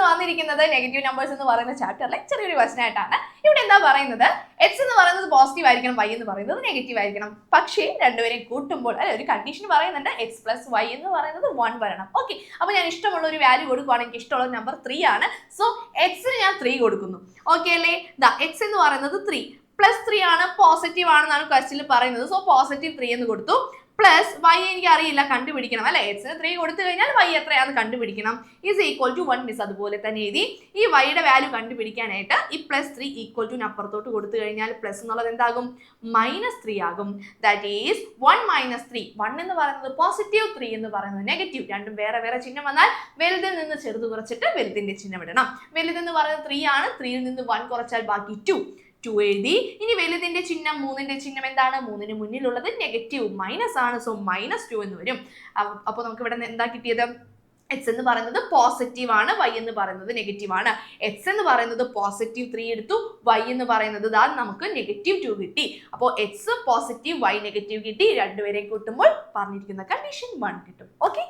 എന്ന് വന്നിരിക്കുന്നത് negative numbers എന്ന് പറയുന്ന ചാപ്റ്ററിലെ ചെറിയൊരു ക്വസ്റ്റൻ ആയിട്ടാണ്. ഇവിടെ എന്താ പറയുന്നത്? എക്സ് എന്ന് പറയുന്നത് പോസിറ്റീവ് ആയിരിക്കണം വൈ എന്ന് പറയുന്നത് നെഗറ്റീവ് ആയിരിക്കണം. പക്ഷേ രണ്ടുപേരെയും കൂട്ടുമ്പോൾ അല്ലെ ഒരു കണ്ടീഷൻ പറയുന്നുണ്ട് എക്സ് പ്ലസ് വൈ എന്ന് പറയുന്നത് വൺ വരണം. ഓക്കെ അപ്പൊ ഞാൻ ഇഷ്ടമുള്ള ഒരു വാല്യൂ കൊടുക്കുവാണ് എനിക്ക് ഇഷ്ടമുള്ള നമ്പർ ത്രീ ആണ്. സോ എക്സിന് ഞാൻ ത്രീ കൊടുക്കുന്നു. ഓക്കെ അല്ലേ? ദാ എക്സ് എന്ന് പറയുന്നത് ത്രീ പ്ലസ് ത്രീ ആണ് പോസിറ്റീവ് ആണെന്നാണ് ക്വസ്റ്റിൽ പറയുന്നത്. സോ പോസിറ്റീവ് ത്രീ എന്ന് കൊടുത്തു. പ്ലസ് വൈ എനിക്ക് അറിയില്ല കണ്ടുപിടിക്കണം. അല്ലെ? എക്സിന് ത്രീ കൊടുത്തു കഴിഞ്ഞാൽ വൈ എത്രയാണെന്ന് കണ്ടുപിടിക്കണം. Is equal to one miss അതുപോലെ തന്നെ എഴുതി. ഈ വൈയുടെ വാല്യൂ കണ്ടുപിടിക്കാനായിട്ട് ഈ പ്ലസ് ത്രീ ഈക്വൽ ടു അപ്പുറത്തോട്ട് കൊടുത്തു കഴിഞ്ഞാൽ പ്ലസ് എന്നുള്ളത് എന്താകും? മൈനസ് ത്രീ ആകും. That is one minus three one എന്ന് പറയുന്നത് പോസിറ്റീവ് ത്രീ എന്ന് പറയുന്നത് നെഗറ്റീവ് രണ്ടും വേറെ വേറെ ചിഹ്നം വന്നാൽ വലുതിൽ നിന്ന് ചെറുത് കുറച്ചിട്ട് വലുതിന്റെ ചിഹ്നം ഇടണം. വലുതെന്ന് പറയുന്നത് ത്രീ ആണ്. ത്രീയിൽ നിന്ന് വൺ കുറച്ചാൽ ബാക്കി ടു ടു എഴുതി ഇനി വലുതിന്റെ ചിഹ്നം മൂന്നിന്റെ ചിഹ്നം എന്താണ്? മൂന്നിന് മുന്നിലുള്ളത് നെഗറ്റീവ് മൈനസ് ആണ്. സോ മൈനസ് ടു എന്ന് വരും. അപ്പോൾ നമുക്ക് ഇവിടെ എന്താ കിട്ടിയത്? എക്സ് എന്ന് പറയുന്നത് പോസിറ്റീവ് ആണ്. വൈ എന്ന് പറയുന്നത് നെഗറ്റീവ് ആണ്. എക്സ് എന്ന് പറയുന്നത് പോസിറ്റീവ് ത്രീ എടുത്തു. വൈ എന്ന് പറയുന്നത് ദാ നമുക്ക് നെഗറ്റീവ് ടു കിട്ടി. അപ്പോൾ എക്സ് പോസിറ്റീവ് വൈ നെഗറ്റീവ് കിട്ടി. രണ്ടുപേരെയും കൂട്ടുമ്പോൾ പറഞ്ഞിരിക്കുന്ന കണ്ടീഷൻ വൺ കിട്ടും. ഓക്കെ